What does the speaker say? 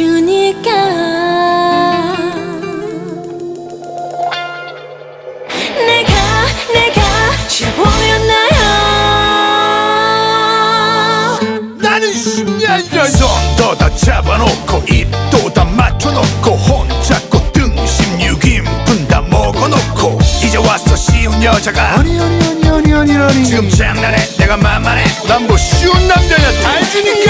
주니까. 내가 내가 싫어 보였나요? 나는 10년 연속 손도 잡아놓고 입도 다 맞춰놓고 혼자고 등심 6인분 다 먹어놓고 이제 왔어 쉬운 여자가 아니 아니 아니 아니 아니 아니. 지금 장난해. 내가 만만해. 난 뭐 쉬운 남자야. 다 해주니까.